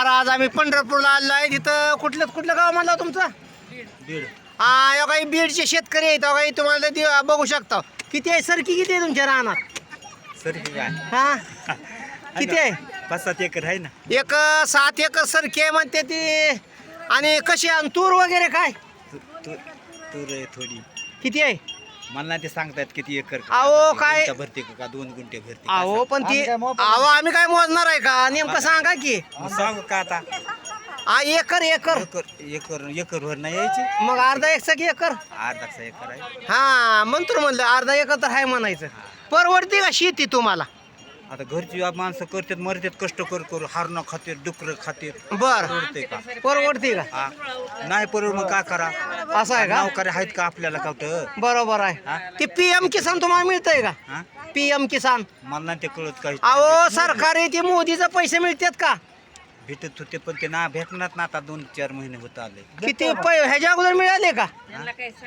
नमस्कार आज आम्ही पंढरपूरला आलो आहे. तिथं कुठलं कुठलं गाव म्हणलं तुमचं? दीड हा यो काही बीडचे शेतकरी आहेत. काही तुम्हाला ते बघू शकता. किती आहे? सरकी किती आहे तुमच्या रानात? सर हा? किती आहे? पाच सात एकर आहे ना. एक अं, सात एकर सरकी आहे म्हणते ती. आणि कशी आहे? आणि तूर वगैरे काय? तू- तू- तूर आहे थोडी. किती आहे? मला नाही ते सांगतायत किती एकर अहो, काय- गुंठा भरते का दोन गुंठे भरते का? अहो पण ती अहो आम्ही काय मोजणार आहे का? नेमकं सांगा की. मग सांगू का आता? हा acre acre. Acre acre acre वर नाही यायचे. मग अर्धा एक सगळी एकर. अर्धाचा एकर आहे. हा म्हणतो म्हणलं अर्धा एकर तर आहे म्हणायचं. परवडते का शेती तुम्हाला? आता घरची माणसं करतात मरतात कष्ट कर करू हरणं खातीर डुकर खातीर बर. परवडते का? परवडते का? हा. नाही परवड मग काय करा? असं आहे का? नौकरी आहेत का आपल्याला कावट बरोबर? आहे. ते पीएम किसान तुम्हाला मिळतंय का? हा? पीएम किसान. मला नाही ते कळत काही. अहो सरकारी ते मोदीचे पैसे मिळतात का? भेटत होते पण ते ना भेटणार ना आता दोन चार महिने होत आले. किती पै ह्याच्या अगोदर मिळाले का?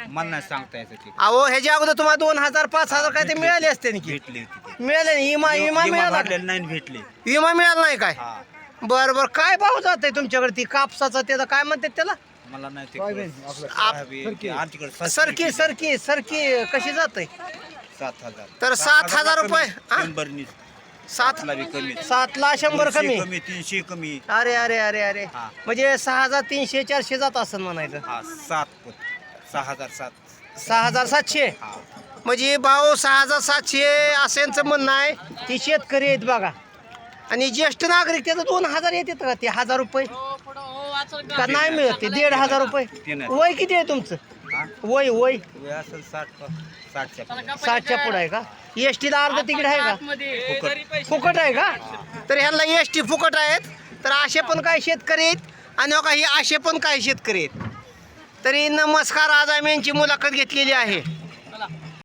मला नाही सांगता ते. अहो ह्याच्या अगोदर तुम्हाला दोन हजार पाच हजार काय ते मिळाले असते ना की भेटली होती ते. मिळाले नाही. विमा विमा विमा मिळाला का? भरलेले नाही भेटले. विमा मिळाला नाही काय? हा. बर बर. काय भाव जात आहे तुमच्याकडे? ती कापसाचं त्याचं काय म्हणतात त्याला? मला नाही ते आप- आमच्याकडे सरकी सरकी सरकी कशी जात सात हजार. तर सात हजार रुपये, हा? शंभरनी सात सातला बी कमी. सातला शंभर दोनशे कमी? कमी तीनशे कमी. अरे अरे अरे अरे. हा. म्हणजे सहा हजार तीनशे चारशे जात असं म्हणायचं. हा सात पण. सहा हजार सात. सहा हजार सातशे? हा. म्हणजे भाऊ सहा हजार सातशे असं यांचं म्हणणं आहे ती शेतकरी आहेत बघा. आणि ज्येष्ठ नागरिक त्याचं दोन हजार येतात का? ते हजार रुपये. का नाही मिळत? ते दीड हजार रुपये. वय किती आहे तुमचं? वय वय. असेल साठ साठच्या पुढे. साठच्या आहे का? एस टीला अर्ध तिकीट आहे का? फुकट. फुकट आहे का? तर ह्यांना एस टी फुकट आहेत. तर असे पण काय शेतकरी आहेत आणि हो काही असे पण काय शेतकरी आहेत. तरी नमस्कार आज आम्ही यांची मुलाखत घेतलेली आहे.